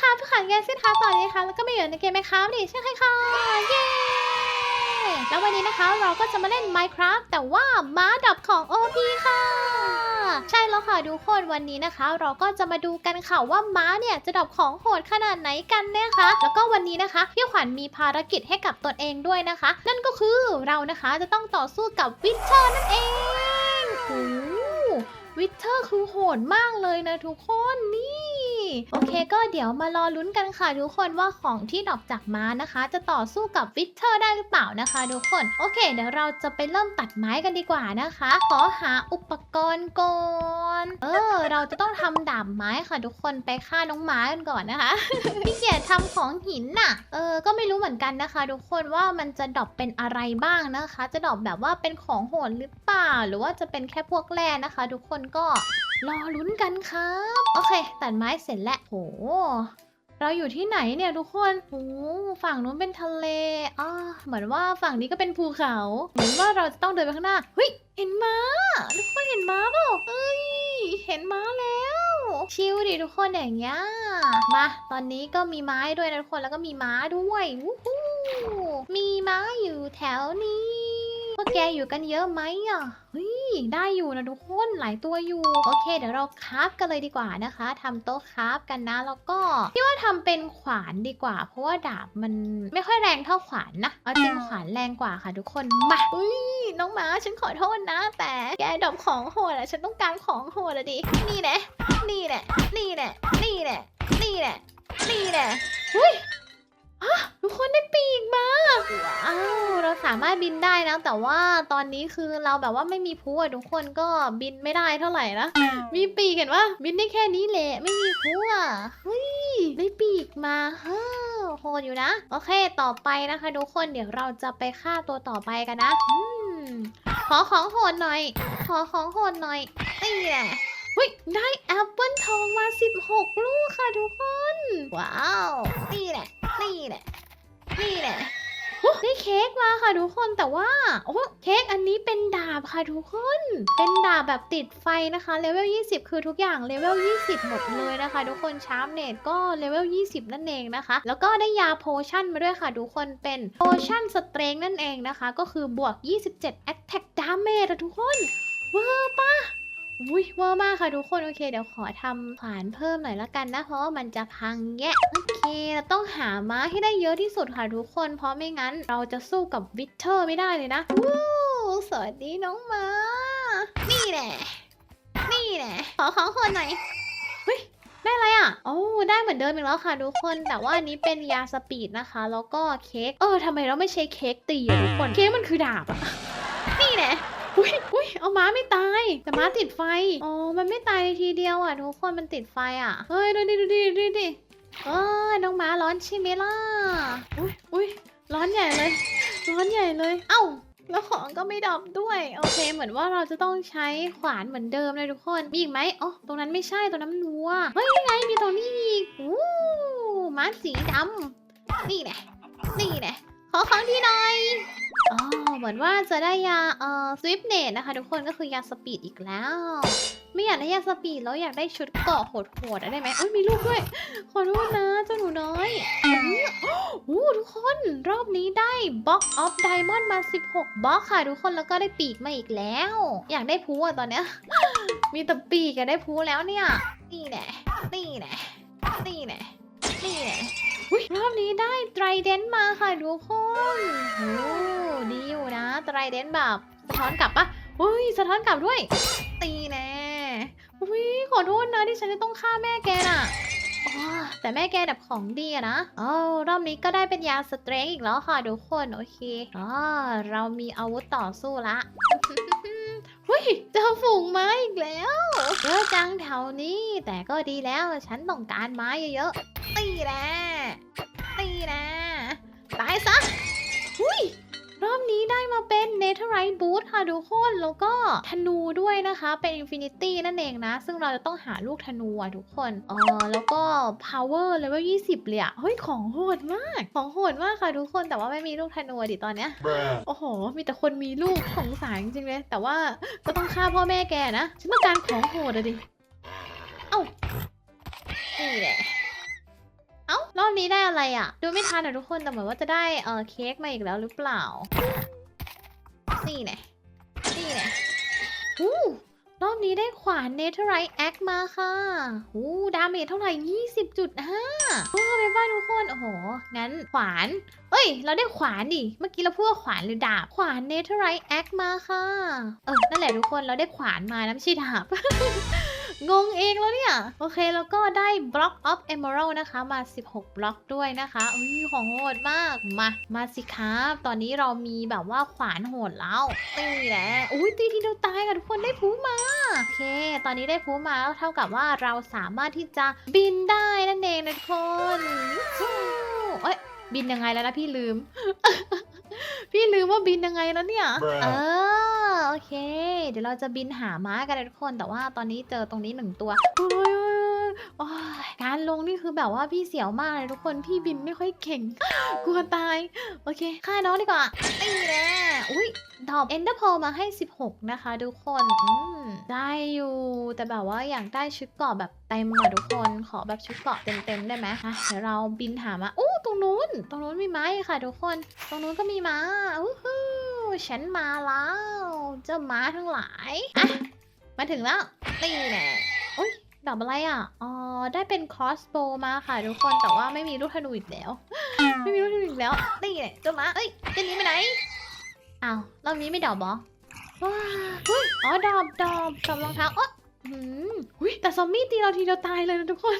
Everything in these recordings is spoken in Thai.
ค่ะผู้ขันแกซิค่ะตอนนี้นะคะแล้วก็ไม่อยู่ในเกมไหมคะนี่ใช่ไหมคะเย้แล้ววันนี้นะคะเราก็จะมาเล่น Minecraft แต่ว่าม้าดับของ OP ค่ะ ใช่แล้วค่ะทุกคนวันนี้นะคะ เราก็จะมาดูกันค่ะว่าม้าเนี่ยจะดับของโหดขนาดไหนกันนะคะ แล้วก็วันนี้นะคะพี่ขวัญมีภารกิจให้กับตนเองด้วยนะคะ นั่นก็คือเรานะคะจะต้องต่อสู้กับวิเชอร์นั่นเองโอ้วิเทอร์คือโหดมากเลยนะทุกคนนี่ โอเคก็เดี๋ยวมารอลุ้นกันค่ะทุกคนว่าของที่ดอกจากม้านะคะ จะต่อสู้กับวิเทอร์ได้หรือเปล่านะคะทุกคน โอเค เดี๋ยวเราจะไปเริ่มตัดไม้กันดีกว่านะคะ ขอหาอุปกรณ์ก่อนเออ เราจะต้องทำดาบไม้ค่ะทุกคนไปฆ่าน้องม้ากันก่อนนะคะพี่เกียรทำของหินน่ะเออก็ไม่รู้เหมือนกันนะคะ ทุกคนว่ามันจะดรอปเป็นอะไรบ้างนะคะ จะดรอปแบบว่าเป็นของโหดหรือเปล่า หรือว่าจะเป็นแค่พวกแร่นะคะ ทุกคนก็ รอลุ้นกันครับ โอเค ตัดไม้เสร็จแล้วโห เราอยู่ที่ไหนเนี่ยทุกคนโอ้ฝั่งนู้นเป็นทะเลอ่าเหมือนว่าฝั่งนี้ก็เป็นภูเขา เหมือนว่าเราจะต้องเดินไปข้างหน้า เฮ้ย เห็นม้า ทุกคนเห็นม้าเปล่าเอ้ย เห็นม้าแล้วชิลดิทุกคนอย่างเงี้ย มา ตอนนี้ก็มีไม้ด้วยนะทุกคนแล้วก็มีม้าด้วยวู้ฮู้มีม้าอยู่แถวนี้ วกแกอยู่กันเยอะไหมอะเฮ้ยได้อยู่นะทุกคนหลายตัวอยู่ โอเค เดี๋ยวเราคราฟกันเลยดีกว่านะคะทำโต๊ะคราฟกันนะ แล้วก็พี่ว่าทำเป็นขวานดีกว่า เพราะว่าดาบมันไม่ค่อยแรงเท่าขวานนะเอาจริงขวานแรงกว่าค่ะทุกคนมาอุ้ยน้องหมาฉันขอโทษนะ แต่แกดอกของโหดอะฉันต้องการของโหดอะดินี่แหละนี่แหละนี่แหละนี่แหละนี่แหละนี่แหละหุ้ย ฮะทุกคนได้ปีกมาว้าวเราสามารถบินได้นะ แต่ว่าตอนนี้คือเราแบบว่าไม่มีพูอะทุกคนก็บินไม่ได้เท่าไหร่นะ มีปีกเห็นว่าบินได้แค่นี้แหละไม่มีพูอะเฮ้ยได้ปีกมาเฮ้อโหดอยู่นะ โอเคต่อไปนะคะ ทุกคนเดี๋ยวเราจะไปฆ่าตัวต่อไปกันนะอืมขอของโหดหน่อย ขอของโหดหน่อยนี่แหละเฮ้ยได้แอปเปิลทองมา 16 ลูกค่ะทุกคน ว้าวนี่แหละ นี่แหละ นี่แหละโอ้ได้เค้กมาค่ะทุกคนแต่ว่าโอ้เค้กอันนี้เป็นดาบค่ะทุกคน เป็นดาบแบบติดไฟนะคะเลเวล20 คือทุกอย่างเลเวล20 หมดเลยนะคะ ทุกคนชาร์ปเนตก็เลเวล20 นั่นเองนะคะ แล้วก็ได้ยาโพชั่นมาด้วยค่ะทุกคนเป็นโพชั่นสเตรงนั่นเองนะคะ ก็คือบวก 27 attack damage อะทุกคนเวอร์ปะ อุ้ยเวอร์มากค่ะทุกคนโอเค เดี๋ยวขอทำขวานเพิ่มหน่อยละกันนะ เพราะว่ามันจะพังแยะโอเคเราต้องหาม้าให้ได้เยอะที่สุดค่ะทุกคน เพราะไม่งั้นเราจะสู้กับวิเทอร์ไม่ได้เลยนะวู้สวัสดีน้องม้า นี่แหละ นี่แหละ ขอของคนหน่อยเฮ้ยได้อะไรอะโอ้ได้เหมือนเดิมอีกแล้วค่ะทุกคน แต่ว่าอันนี้เป็นยาสปีดนะคะ แล้วก็เค้ก เออทำไมเราไม่ใช้เค้กตีอะทุกคน เค้กมันคือดาบอะนี่แหละ ยอุ้ยเอาม้าไม่ตายแต่ม้าติดไฟอ๋อมันไม่ตายในทีเดียวอะทุกคนมันติดไฟอะเฮ้ยดูดิดูดิดูดิเออน้องม้าร้อนใช่ไหมล่ะอุ้ยอุ้ยร้อนใหญ่เลยร้อนใหญ่เลย เอ้าแล้วของก็ไม่ดับด้วย โอเค เหมือนว่าเราจะต้องใช้ขวานเหมือนเดิมเลยทุกคนมีอีกไหมอ๋อตรงนั้นไม่ใช่ตรงนั้นมันวัวเฮ้ยนี่ไงมีตรงนี้อีกอู้ม้าสีดำนี่แหละนี่แหละขอของที่หน่อย อ๋อเหมือนว่าจะได้ยาเอ่อสวิปเนตนะคะทุกคนก็คือยาสปีดอีกแล้ว ไม่อยากได้ยาสปีดแล้วอยากได้ชุดเกาะโหดๆได้ไหมเอ้ยมีลูกด้วย ขอโทษนะเจ้าหนูน้อยอื้อู้ทุกคนรอบนี้ได้บ็อกออฟไดมอนด์มา 16บ็อกค่ะทุกคนแล้วก็ได้ปีกมาอีกแล้ว อยากได้พูอะตอนเนี้ย มีแต่ปีกอะได้พูแล้วเนี่ย นี่แหละนี่แหละนี่แหละนี่แหละ อุ๊ยรอบนี้ได้ไตรเดนมาค่ะทุกคนโอ้ดีอยู่นะไตรเดนแบบสะท้อนกลับปะอุ้ยสะท้อนกลับด้วย ตีแน่อุ้ยขอโทษนะที่ฉันจะต้องฆ่าแม่แกน่ะแต่แม่แกแบบของดีอะนะอ๋อรอบนี้ก็ได้เป็นยาสเตรงอีกแล้วค่ะทุกคน โอเคอ๋อเรามีอาวุธต่อสู้ละหุ้ยเจอฝูงม้าอีกแล้ว เยอะจังแถวนี้ แต่ก็ดีแล้วฉันต้องการไม้เยอะๆตีแน่ตีแน่ตายซะหุ้ย รอบนี้ได้มาเป็น Netherite Boot ค่ะทุกคนแล้วก็ธนูด้วยนะคะเป็น Infinity นั่นเองนะ ซึ่งเราจะต้องหาลูกธนูอะทุกคนอ๋อแล้วก็ Power Level 20 เลยอะเฮ้ย ของโหดมาก ของโหดมากค่ะทุกคนแต่ว่าไม่มีลูกธนูอะดิตอนเนี้ย Bruh. โอ้โห มีแต่คนมีลูกสงสารจริงๆเลย แต่ว่าก็ต้องฆ่าพ่อแม่แกนะฉันต้องการของโหดอะดิเอ้านี่แหละ อบนี้ได้อะไรอะ ดูไม่ทันอะทุกคนแต่เหมือนว่าจะได้เออเค้กมาอีกแล้วหรือเปล่า นี่แน่นี่แน่อู้รอบนี้ได้ขวานเนเธอไรแอคมาค่ะอู้ดาเมจเท่าไหร่ 20.5โอ้ไปบ้านทุกคน โอ้โห งั้นขวาน เอ้ย เราได้ขวานดิ เมื่อกี้เราพูดว่าขวานหรือดาบ ขวานเนเธอไรแอคมาค่ะ เออ นั่นแหละทุกคน เราได้ขวานมานะไม่ใช่ดาบ งงเองแล้วเนี่ย โอเคแล้วก็ได้ Block of Emerald นะคะ มา 16 บล็อกด้วยนะคะอุ้ยของโหดมากมา มาสิครับ ตอนนี้เรามีแบบว่าขวานโหดแล้วนี่แหละอุ้ยตีทีเดียวตายค่ะทุกคนได้พูมาโอเค ตอนนี้ได้พูมาแล้วเท่ากับว่าเราสามารถที่จะบินได้นั่นเองนะทุกคนเอ้ยบินยังไงแล้วนะพี่ลืม พี่ลืมว่าบินยังไงแล้วเนี่ย Bruh เออ โอเค เดี๋ยวเราจะบินหาม้ากันนะทุกคน แต่ว่าตอนนี้เจอตรงนี้หนึ่งตัวโอ้ยโอ้ยการลงนี่คือแบบว่าพี่เสียวมากเลยทุกคน พี่บินไม่ค่อยเก่ง กลัวตาย โอเคฆ่าน้องดีกว่านี่แหละอุ้ยดอกเอนเดอร์พอมาให้ 16 นะคะทุกคนอืมได้อยู่ แต่แบบว่าอยากได้ชุดเกาะแบบเต็มอะทุกคน ขอแบบชุดเกาะเต็มๆได้ไหมอะเดี๋ยวเราบินหามาอู้ตรงนู้น ตรงนู้นมีไม้ค่ะทุกคน ตรงนู้นก็มีม้าอู้หูฉันมาแล้ว เจ้าม้าทั้งหลายอะมาถึงแล้วนี่แหละอุ้ยดอกอะไรอะอ๋อได้เป็น crossbow มาค่ะทุกคนแต่ว่าไม่มีลูกธนูอีกแล้ว ไม่มีลูกธนูอีกแล้วนี่แหละเจ้าม้าเอ้ยจะหนีไปไหนอ้าวรอบนี้ไม่ดอกบอว้าอุ้ยอ๋อดอบดอบดอบรองเท้าอ๊ะหืมอุ้ยแต่ซอมบี้ตีเราทีเดียวตายเลยนะทุกคน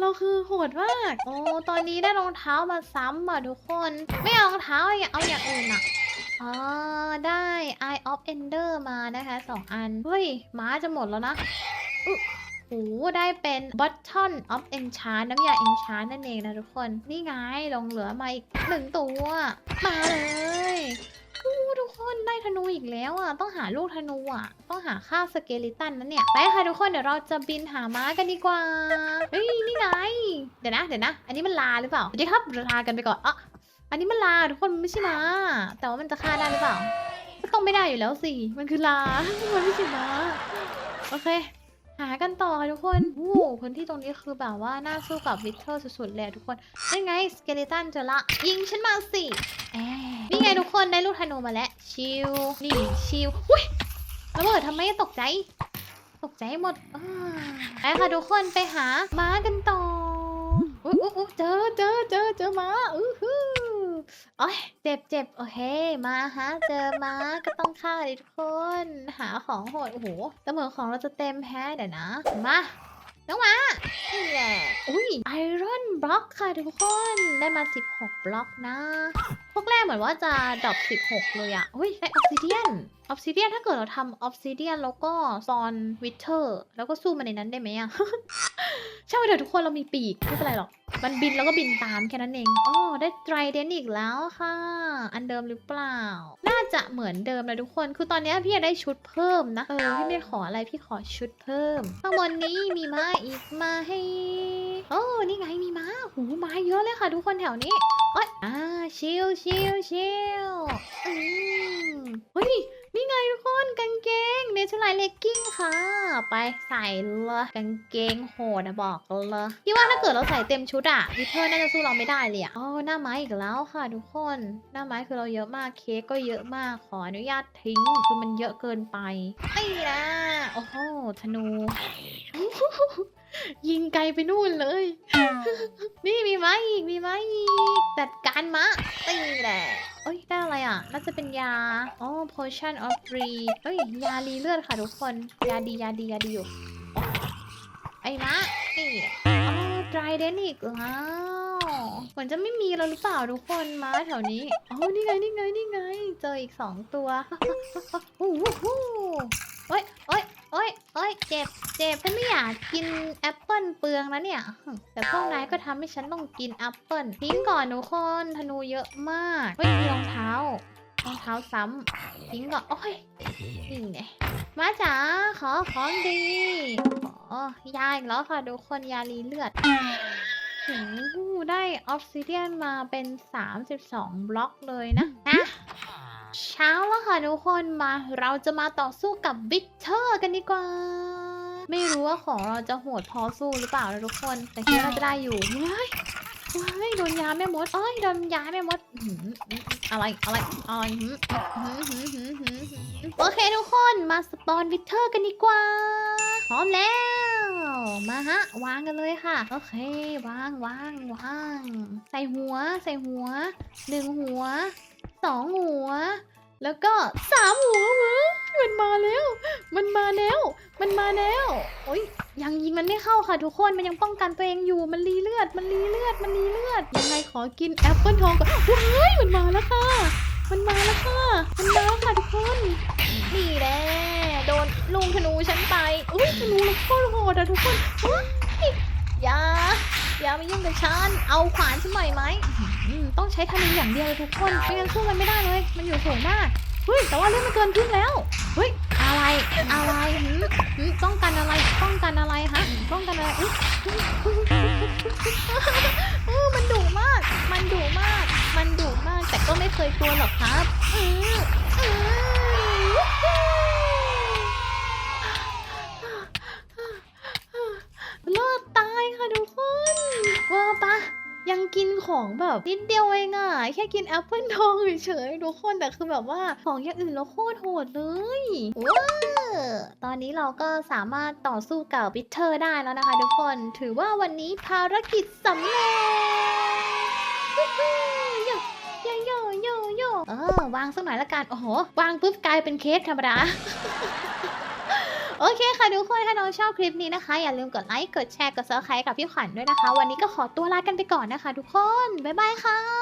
เราคือโหดมาก โอ้ตอนนี้ได้รองเท้ามาซ้ำอะทุกคน ไม่เอารองเท้าอย่าเอาอย่างอื่นอะ อ๋อ ได้ Eye of Ender มานะคะสองอัน เฮ้ยม้าจะหมดแล้วนะโอ้โหได้เป็น Button of Enchant น้ำยา Enchant นั่นเองนะทุกคน นี่ไงลงเหลือมาอีกหนึ่งตัว มาเลยทุกคนได้ธนูอีกแล้วอะ ต้องหาลูกธนูอะ ต้องหาค่าสเกลิตันนั้นเนี่ย ไปค่ะทุกคนเดี๋ยวเราจะบินหาม้ากันดีกว่า เฮ้ย นี่ไง เดี๋ยวนะ เดี๋ยวนะ อันนี้มันลาหรือเปล่า สวัสดีครับลากันไปก่อนอะ อันนี้มันลาทุกคนมันไม่ใช่ม้า แต่ว่ามันจะฆ่าได้หรือเปล่าก็ต้องไม่ได้อยู่แล้วสิ มันคือลา มันไม่ใช่ม้า โอเค หากันต่อค่ะทุกคนโอ้โหพื้นที่ตรงนี้คือแบบว่าน่าสู้กับวิกเตอร์สุดๆเลยอะทุกคนนี่ไงสเกเลตันเจอละ ยิงฉันมาสิแอบนี่ไงทุกคนได้ลูกธนูมาแล้ว ชิล นี่ชิลอุ้ยระเบิดทำไมตกใจ ตกใจหมดอ้าไปค่ะทุกคนไปหาม้ากันต่อ อุ๊ยอุ๊ยเจอเจอเจอเจอม้าอื้อ โอ้ยเจ็บเจ็บโอเค มาฮะ เจอมาก็ต้องฆ่าดิทุกคน หาของโหด โอ้โหแต่เหมือนของเราจะเต็มแพ้เดี๋ยวนะ มา น้องมานี่แหละ อุ้ยไอรอนบล็อกค่ะทุกคน ได้มา 16 บล็อกนะพวกแรกเหมือนว่าจะดรอป16 เลยอะอุ้ยได้ออ s ซิเดียน ออ s ซิเดียนถ้าเกิดเราทำออ s ซิเดียนแล้วก็ซอนวิเทอร์ แล้วก็สู้มันในนั้นได้ไหมอะ ใช่ไหมเถอะทุกคนเรามีปีกไม่เป็นไรหรอก มันบินแล้วก็บินตามแค่นั้นเองอ๋อได้ไตรเดนอีกแล้วค่ะ อันเดิมหรือเปล่า น่าจะเหมือนเดิมเลยทุกคน คือตอนนี้พี่อยากได้ชุดเพิ่มนะ เออพี่ไม่ขออะไรพี่ขอชุดเพิ่ม ข้างบนนี้มีม้าอีกมาให้ โอ้นี่ไงมีม้า หูม้เยอะเลยค่ะ ทุกคนแถวนี้เอ้ยอ่าชิลชิลชิลอืมเฮ้ยนี่ไงทุกคนกางเกงเนเธอร์ไลน์เลกกิ้งค่ะ ไปใส่เลยกางเกงโหดอะบอกเลยพี่ว่าถ้าเกิดเราใส่เต็มชุดอะวิเทอร์น่าจะสู้เราไม่ได้เลยอะอ๋อหน้าไม้อีกแล้วค่ะ ทุกคน หน้าไม้คือเราเยอะมากเค้กก็เยอะมากขออนุญาตทิ้งคือมันเยอะเกินไปไอ้นะโอ้โหธนู ยิงไกลไปนู่นเลย นี่มีไม้อีกมีไม้อีกจัดการมะตีแหละเอ้ยได้อะไรอะ น่าจะเป็นยา อ๋อ potion of free เอ้ย ยารีเลือดค่ะทุกคน ยาดียาดียาดีอยู่อ๋อไอ้มะนี่ อ๋อ dry d e n อีกแล้วเหมือนจะไม่มีแล้วหรือเปล่าทุกคนม้าแถวนี้อ๋อนี่ไง นี่ไง นี่ไง เจออีกสองตัว โอ้โหโอ้ยโอ้ย โอ้ยโอ้ยเจ็บ เจ็บฉันไม่อยากกินแอปเปิลเปลืองนะเนี่ย แต่พวกนายก็ทำให้ฉันต้องกินแอปเปิลทิ้งก่อนทุกคนธนูเยอะมากเฮ้ยมีรองเท้ารองเท้าซ้ำทิ้งก่อน โอ้ยนี่ไงมาจ๋าขอของดีอ๋อยาอีกแล้วค่ะทุกคนยารีเลือดโอ้โหได้ออฟซิเดียนมาเป็น 32 บล็อกเลยนะนะ เช้าแล้วค่ะทุกคนมา เราจะมาต่อสู้กับวิกเตอร์กันดีกว่า ไม่รู้ว่าของเราจะโหดพอสู้หรือเปล่านะทุกคน แต่คิดว่าจะได้อยู่เฮ้ยว้ายโดนยาแม่มดเอ้ยโดนยาแม่มดอะไรอะไรอะไรหือหือหือหือหือหือโอเคทุกคนมาสปอนวิเทอร์กันดีกว่า พร้อมแล้วมาฮะ วางกันเลยค่ะ โอเค วางวางวาง ใส่หัว ใส่หัวหนึ่งหัว สองหัว แล้วก็สามหัวเว้ยมันมาแล้ว มันมาแล้ว มันมาแล้ว โอ้ยยังยิงมันไม่เข้าค่ะทุกคน มันยังป้องกันตัวเองอยู่ มันรีเลือด มันรีเลือด มันรีเลือด ยังไงขอกินแอปเปิลทองก่อนว้ายมันมาแล้วค่ะ มันมาแล้วค่ะ มันมาแล้วค่ะทุกคน นี่แหละโดนลุงธนูฉันไป อุ้ยธนูเราโคตรโหดอะทุกคนว้ยอย่า อย่ามายุ่งกับฉัน เอาขวานฉันหน่อยไหมต้องใช้ธนูอย่างเดียวเลยทุกคนไม่งั้นสู้มันไม่ได้เลย มันอยู่สูงมากเฮ้ยแต่ว่าเรื่องมันเกินครึ่งแล้วเฮ้ยอะไรอะไรหืมหืมป้องกันอะไรป้องกันอะไรฮะป้องกันอะไรเออมันดุมาก มันดุมาก มันดุมาก แต่ก็ไม่เคยกลัวหรอกครับ ยังกินของแบบนิดเดียวเองอะแค่กินแอปเปิลทองเฉยๆทุกคนแต่คือแบบว่าของอย่างอื่นเราโคตรโหดเลยว้าวตอนนี้เราก็สามารถต่อสู้กับวิทเทอร์ได้แล้วนะคะทุกคนถือว่าวันนี้ภารกิจสำเร็จวู้ฮู้โยโยโยโยโยเออ วางสักหน่อยละกัน โอ้โห วางปุ๊บกลายเป็นเค้กธรรมดา โอเคค่ะทุกคน ถ้าน้องชอบคลิปนี้นะคะ อย่าลืมกดไลค์ กดแชร์ กดซับสไครต์กับพี่ขวัญด้วยนะคะ วันนี้ก็ขอตัวลากันไปก่อนนะคะ ทุกคน บ๊ายบายค่ะ